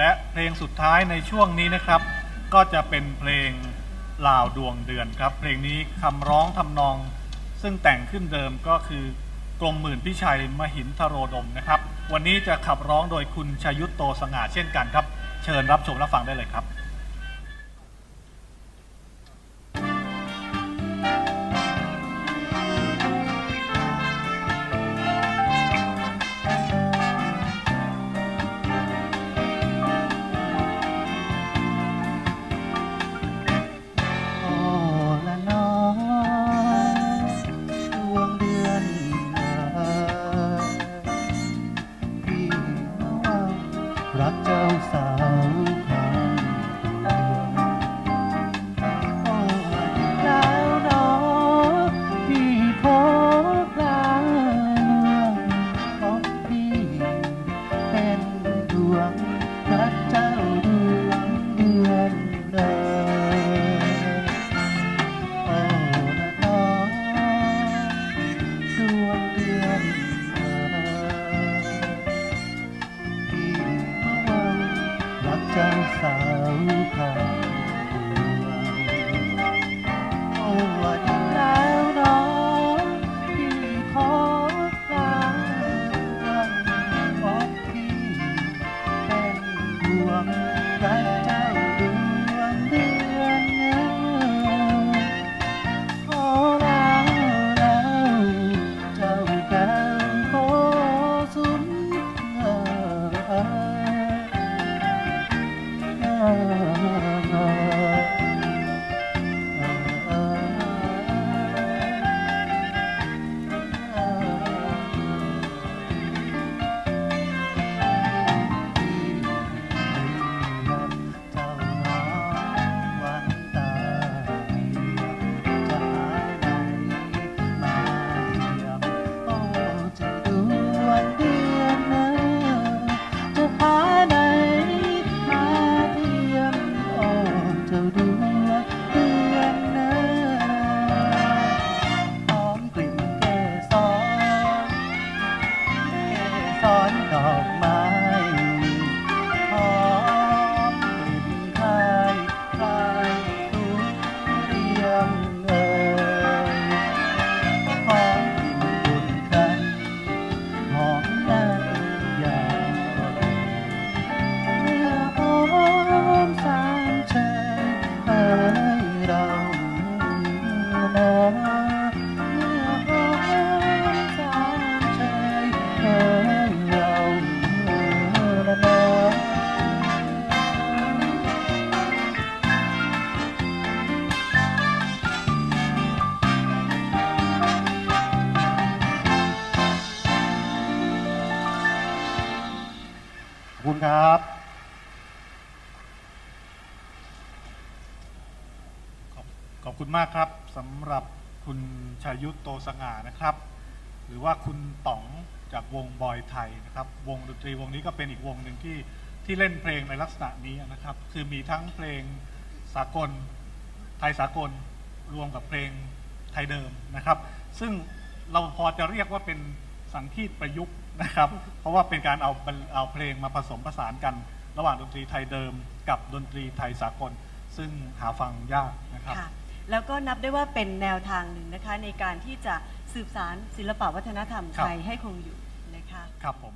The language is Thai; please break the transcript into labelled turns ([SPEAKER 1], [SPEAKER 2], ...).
[SPEAKER 1] และเพลงสุดท้ายในช่วงนี้นะครับ ก็จะเป็นเพลงลาวดวงเดือนครับ เพลงนี้คำร้องทำนอง ซึ่งแต่งขึ้นเดิมก็คือกรมหมื่นพิชัยมหินทโรดมนะครับ วันนี้จะขับร้องโดยคุณชยุทธโตสง่าเช่นกันครับ เชิญรับชมรับฟังได้เลยครับ
[SPEAKER 2] สาวคำดวงโอ้วันแล้วน้องพี่ขอกลางเพราะพี่เป็นดวงใจ เขอบคุณครับ
[SPEAKER 1] ขอบขอบคุณมากครับสำหรับคุณชายุทธโตสง่านะครับ หรือว่าคุณต๋องจากวงบอยไทยนะครับ วงดนตรีวงนี้ก็เป็นอีกวงหนึ่งที่ที่เล่นเพลงในลักษณะนี้นะครับ คือมีทั้งเพลงสากลไทยสากลรวมกับเพลงไทยเดิมนะครับ ซึ่งเราพอจะเรียกว่าเป็น สังคีตประยุกต์นะครับ เพราะว่าเป็นการเอาเอาเพลงมาผสมผสานกัน ระหว่างดนตรีไทยเดิม กับดนตรีไทยสากล ซึ่งหาฟังยากนะครับ
[SPEAKER 3] ค่ะ แล้วก็นับได้ว่าเป็นแนวทางหนึ่งนะคะ ในการที่จะสืบสารศิลปวัฒนธรรม
[SPEAKER 1] ครับ
[SPEAKER 3] ไทยให้คงอยู่นะคะ
[SPEAKER 1] ครับผม